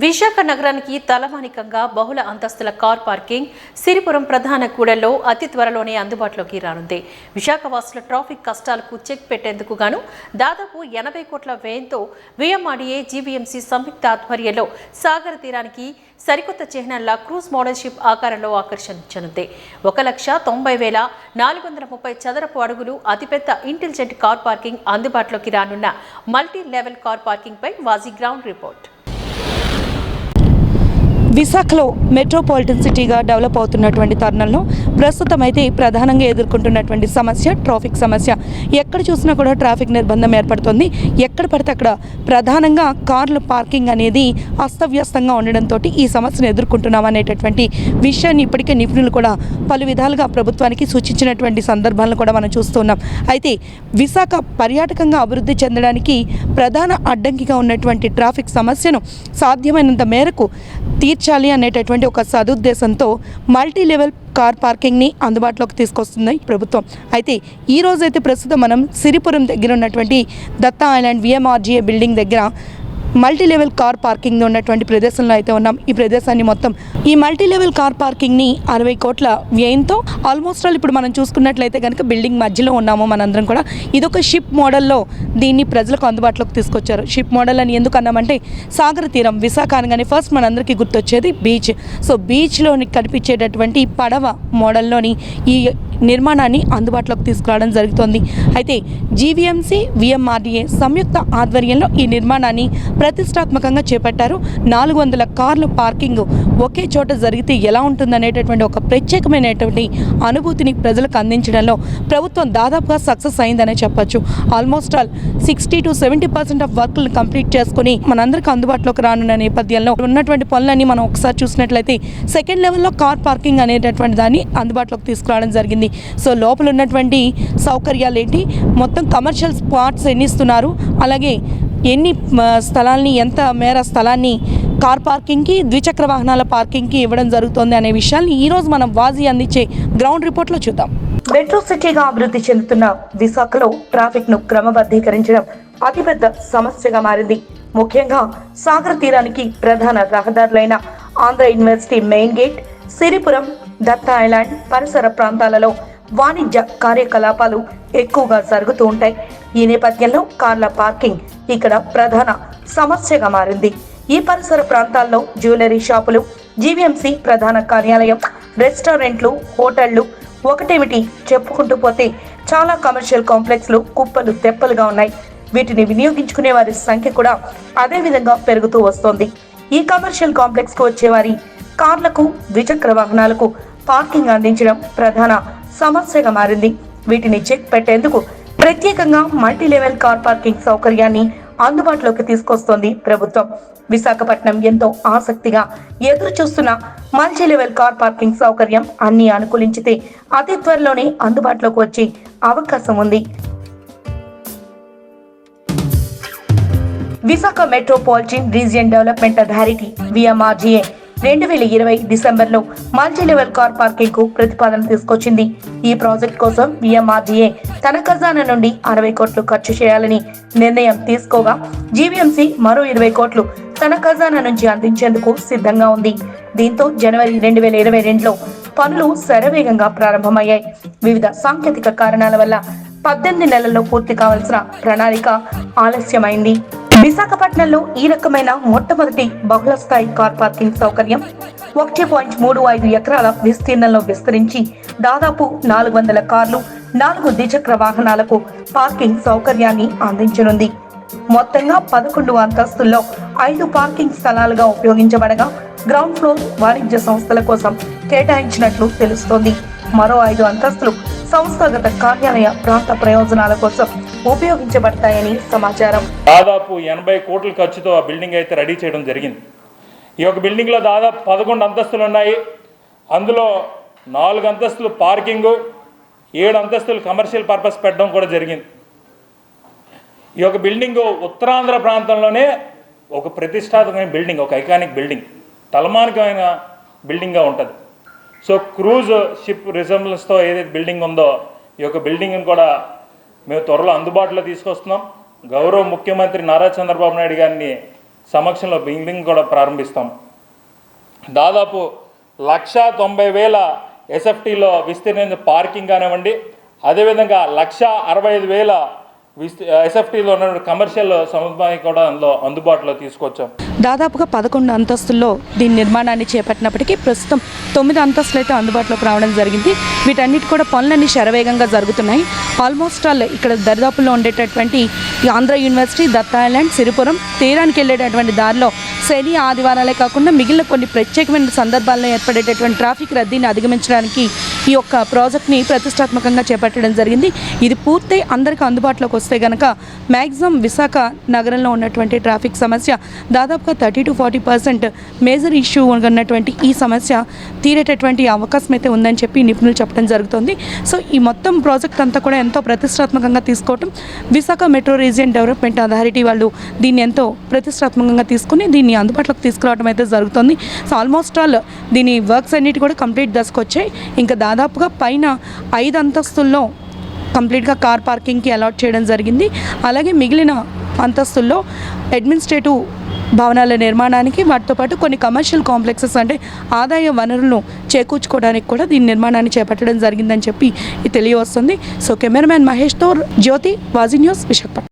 విశాఖ నగరానికి తలమానికంగా బహుళ అంతస్తుల కార్ పార్కింగ్ సిరిపురం ప్రధాన కూడల్లో అతి త్వరలోనే అందుబాటులోకి రానుంది. విశాఖ వాసుల ట్రాఫిక్ కష్టాలకు చెక్ పెట్టేందుకు గాను దాదాపు ఎనభై కోట్ల వ్యయంతో విఎంఆర్డీఏ జీవీఎంసీ సంయుక్త ఆధ్వర్యంలో సాగర తీరానికి సరికొత్త చిహ్నంలా క్రూజ్ మోడల్షిప్ ఆకారంలో ఆకర్షించనుంది. ఒక లక్ష తొంభై వేల నాలుగు వందల ముప్పై చదరపు అడుగులు అతిపెద్ద ఇంటెలిజెంట్ కార్ పార్కింగ్ అందుబాటులోకి రానున్న మల్టీ లెవెల్ కార్ పార్కింగ్ పై వాజీ గ్రౌండ్ రిపోర్ట్. విశాఖలో మెట్రోపాలిటన్ సిటీగా డెవలప్ అవుతున్నటువంటి తరుణంలో ప్రస్తుతం అయితే ప్రధానంగా ఎదుర్కొంటున్నటువంటి సమస్య ట్రాఫిక్ సమస్య. ఎక్కడ చూసినా కూడా ట్రాఫిక్ నిర్బంధం ఏర్పడుతుంది. ఎక్కడ పడితే అక్కడ ప్రధానంగా కార్ల పార్కింగ్ అనేది అస్తవ్యస్తంగా ఉండడంతో ఈ సమస్యను ఎదుర్కొంటున్నాం అనేటటువంటి విషయాన్ని ఇప్పటికే నిపుణులు కూడా పలు విధాలుగా ప్రభుత్వానికి సూచించినటువంటి సందర్భాలను కూడా మనం చూస్తున్నాం అయితే విశాఖ పర్యాటకంగా అభివృద్ధి చెందడానికి ప్రధాన అడ్డంకిగా ఉన్నటువంటి ట్రాఫిక్ సమస్యను సాధ్యమైనంత మేరకు తీర్చాలి అనేటటువంటి ఒక సదుద్దేశంతో మల్టీ లెవెల్ కార్ పార్కింగ్ని అందుబాటులోకి తీసుకొస్తుంది ప్రభుత్వం. అయితే ఈ రోజైతే ప్రస్తుతం మనం సిరిపురం దగ్గర ఉన్నటువంటి దత్తా ఐలాండ్ విఎంఆర్జీఏ బిల్డింగ్ దగ్గర మల్టీ లెవెల్ కార్ పార్కింగ్ ఉన్నటువంటి ప్రదేశంలో అయితే ఉన్నాం. ఈ ప్రదేశాన్ని మొత్తం ఈ మల్టీ లెవెల్ కార్ పార్కింగ్ని అరవై కోట్ల వ్యయంతో ఆల్మోస్ట్ ఆల్ ఇప్పుడు మనం చూసుకున్నట్లయితే కనుక బిల్డింగ్ మధ్యలో ఉన్నాము మనందరం కూడా. ఇదొక షిప్ మోడల్లో దీన్ని ప్రజలకు అందుబాటులోకి తీసుకొచ్చారు. షిప్ మోడల్ అని ఎందుకు అన్నామంటే సాగర తీరం విశాఖ అనగానే ఫస్ట్ మనందరికీ గుర్తొచ్చేది బీచ్. సో బీచ్లోని కనిపించేటటువంటి పడవ మోడల్లోని ఈ నిర్మాణాన్ని అందుబాటులోకి తీసుకురావడం జరుగుతోంది. అయితే జీవీఎంసీ విఎంఆర్డీఏ సంయుక్త ఆధ్వర్యంలో ఈ నిర్మాణాన్ని ప్రతిష్టాత్మకంగా చేపట్టారు. నాలుగు వందల కార్ల పార్కింగ్ ఒకే చోట జరిగితే ఎలా ఉంటుందనేటటువంటి ఒక ప్రత్యేకమైనటువంటి అనుభూతిని ప్రజలకు అందించడంలో ప్రభుత్వం దాదాపుగా సక్సెస్ అయిందనే చెప్పొచ్చు. Almost all sixty to seventy percent of వర్క్లు కంప్లీట్ చేసుకుని మనందరికీ అందుబాటులోకి రానున్న నేపథ్యంలో ఉన్నటువంటి పనులన్నీ మనం ఒకసారి చూసినట్లయితే సెకండ్ లెవెల్లో కార్ పార్కింగ్ అనేటటువంటి దాన్ని అందుబాటులోకి తీసుకురావడం జరిగింది. సో లోపల ఉన్నటువంటి సౌకర్యాలు ఏంటి మొత్తం కమర్షియల్ స్పాట్స్ ఎన్ని ఇస్తున్నారు అలాగే ఎన్ని మ, స్థలాల్ని ఎంత మేర స్థలాన్ని కార్ పార్కింగ్కి ద్విచక్ర వాహనాల పార్కింగ్కి ఇవ్వడం జరుగుతోంది అనే విషయాన్ని ఈరోజు మనం వాజీ అందించే గ్రౌండ్ రిపోర్ట్లో చూద్దాం. మెట్రో సిటీగా అభివృద్ధి చెందుతున్న విశాఖలో ట్రాఫిక్ను క్రమబద్ధీకరించడం అతిపెద్ద సమస్యగా మారింది. ముఖ్యంగా సాగర తీరానికి ప్రధాన రహదారులైన Andhra university main gate Siripuram Datta island పరిసర ప్రాంతాలలో వాణిజ్య కార్యకలాపాలు ఎక్కువగా జరుగుతూ ఉంటాయి. ఈ నేపథ్యంలో కార్ల పార్కింగ్ ఇక్కడ ప్రధాన సమస్యగా మారింది. ఈ పరిసర ప్రాంతాల్లో జ్యువెలరీ షాపులు జీవీఎంసీ ప్రధాన కార్యాలయం రెస్టారెంట్లు హోటళ్ళు ఒకటేమిటి చెప్పుకుంటూ పోతే చాలా కమర్షియల్ కాంప్లెక్స్లు కుప్పలు తెప్పలుగా ఉన్నాయి. వీటిని వినియోగించుకునే వారి సంఖ్య కూడా అదే విధంగా పెరుగుతూ వస్తోంది. ఈ కమర్షియల్ కాంప్లెక్స్కు వచ్చేవారి కార్లకు ద్విచక్ర వాహనాలకు పార్కింగ్ అందించడం ప్రధాన సమస్యగా మారింది. వీటిని చెక్ పెట్టేందుకు ప్రత్యేకంగా మల్టీ లెవెల్ కార్ పార్కింగ్ సౌకర్యాన్ని అందుబాటులోకి తీసుకొస్తోంది ప్రభుత్వం. విశాఖపట్నం ఎంతో ఆసక్తిగా ఎదురు చూస్తున్న మల్టీ లెవెల్ కార్ పార్కింగ్ సౌకర్యం అన్ని అనుకూలించితే అతి త్వరలోనే అందుబాటులోకి వచ్చే అవకాశం ఉంది. Visakha metropolitan region development authority VMRDA రెండు వేల ఇరవై డిసెంబర్లో మల్టీ లెవెల్ కార్ పార్కింగ్కు ప్రతిపాదన తీసుకొచ్చింది. ఈ ప్రాజెక్ట్ కోసం విఎంఆర్జీఏ తన ఖజానా నుండి అరవై కోట్లు ఖర్చు చేయాలని నిర్ణయం తీసుకోగా జీవీఎంసీ మరో ఇరవై కోట్లు తన ఖజానా నుంచి అందించేందుకు సిద్ధంగా ఉంది. దీంతో జనవరి రెండు వేల ఇరవై రెండులో పనులు శరవేగంగా ప్రారంభమయ్యాయి. వివిధ సాంకేతిక కారణాల వల్ల పద్దెనిమిది నెలల్లో పూర్తి కావాల్సిన ప్రణాళిక ఆలస్యమైంది. విశాఖపట్నంలో ఈ రకమైన మొట్టమొదటి బహుళ స్థాయి కార్ పార్కింగ్ సౌకర్యం ఒకటి పాయింట్ మూడు ఐదు ఎకరాల విస్తీర్ణంలో విస్తరించి దాదాపు నాలుగు వందల కార్లు నాలుగు ద్విచక్ర వాహనాలకు పార్కింగ్ సౌకర్యాన్ని అందించనుంది. మొత్తంగా పదకొండు అంతస్తుల్లో ఐదు పార్కింగ్ స్థలాలుగా ఉపయోగించబడగా గ్రౌండ్ ఫ్లోర్ వాణిజ్య సంస్థల కోసం కేటాయించినట్లు తెలుస్తోంది. మరో ఐదు అంతస్తులు సంస్థాగత కార్యాలయ ప్రాంత ప్రయోజనాల కోసం ఉపయోగించబడతాయని సమాచారం. దాదాపు ఎనభై కోట్ల ఖర్చుతో ఆ బిల్డింగ్ అయితే రెడీ చేయడం జరిగింది. ఈ యొక్క బిల్డింగ్లో దాదాపు పదకొండు అంతస్తులు ఉన్నాయి. అందులో నాలుగు అంతస్తులు పార్కింగు ఏడు అంతస్తులు కమర్షియల్ పర్పస్ పెట్టడం కూడా జరిగింది. ఈ యొక్క బిల్డింగ్ ఉత్తరాంధ్ర ప్రాంతంలోనే ఒక ప్రతిష్టాత్మకమైన బిల్డింగ్ ఒక ఐకానిక్ బిల్డింగ్ తలమానికమైన బిల్డింగ్గా ఉంటుంది. సో క్రూజ్ షిప్ రిజంబ్లెన్స్తో ఏదైతే బిల్డింగ్ ఉందో ఈ యొక్క బిల్డింగ్ని కూడా మేము త్వరలో అందుబాటులో తీసుకొస్తున్నాం. గౌరవ ముఖ్యమంత్రి నారా చంద్రబాబు నాయుడు గారిని సమక్షంలో బిల్డింగ్ కూడా ప్రారంభిస్తాం. దాదాపు లక్ష తొంభై వేల ఎస్ఎఫ్టీలో విస్తీర్ణ పార్కింగ్ కానివ్వండి అదేవిధంగా లక్ష అరవై ఐదు వేల ఎస్ఎఫ్టీలో ఉన్న కమర్షియల్ సముదాయం కూడా అందులో అందుబాటులో తీసుకొచ్చాం. దాదాపుగా పదకొండు అంతస్తుల్లో దీని నిర్మాణాన్ని చేపట్టినప్పటికీ ప్రస్తుతం తొమ్మిది అంతస్తులు అయితే అందుబాటులోకి రావడం జరిగింది. వీటన్నిటి కూడా పనులన్నీ శరవేగంగా జరుగుతున్నాయి. ఆల్మోస్ట్ ఆల్ ఇక్కడ దరిదాపుల్లో ఉండేటటువంటి ఆంధ్ర యూనివర్సిటీ దత్తాయిలాండ్ సిరిపురం తీరానికి వెళ్ళేటటువంటి దారిలో శని ఆదివారాలే కాకుండా మిగిలిన కొన్ని ప్రత్యేకమైన సందర్భాల్లో ఏర్పడేటటువంటి ట్రాఫిక్ రద్దీని అధిగమించడానికి ఈ యొక్క ప్రాజెక్ట్ని ప్రతిష్టాత్మకంగా చేపట్టడం జరిగింది. ఇది పూర్తయి అందరికీ అందుబాటులోకి వస్తే కనుక మ్యాక్సిమం విశాఖ నగరంలో ఉన్నటువంటి ట్రాఫిక్ సమస్య దాదాపుగా thirty to forty percent major issue ఉన్నటువంటి ఈ సమస్య తీరేటటువంటి అవకాశం అయితే ఉందని చెప్పి నిపుణులు చెప్పడం జరుగుతుంది. సో ఈ మొత్తం ప్రాజెక్ట్ అంతా కూడా ఎంతో ప్రతిష్టాత్మకంగా తీసుకోవటం Visakha metro region development authority వాళ్ళు దీన్ని ఎంతో ప్రతిష్టాత్మకంగా తీసుకుని దీన్ని అందుబాటులోకి తీసుకురావడం అయితే జరుగుతుంది. సో ఆల్మోస్ట్ ఆల్ దీని వర్క్స్ అన్నిటి కూడా కంప్లీట్ దశకు వచ్చాయి ఇంకా దాదాపుగా పైన ఐదు అంతస్తుల్లో కంప్లీట్గా కార్ పార్కింగ్కి అలాట్ చేయడం జరిగింది. అలాగే మిగిలిన అంతస్తుల్లో అడ్మినిస్ట్రేటివ్ భవనాల నిర్మాణానికి వాటితో పాటు కొన్ని కమర్షియల్ కాంప్లెక్సెస్ అంటే ఆదాయ వనరులను చేకూర్చుకోవడానికి కూడా దీని నిర్మాణాన్ని చేపట్టడం జరిగిందని చెప్పి ఇది తెలియవస్తుంది. సో కెమెరామ్యాన్ మహేష్తో జ్యోతి వాజీ న్యూస్ విశాఖపట్నం.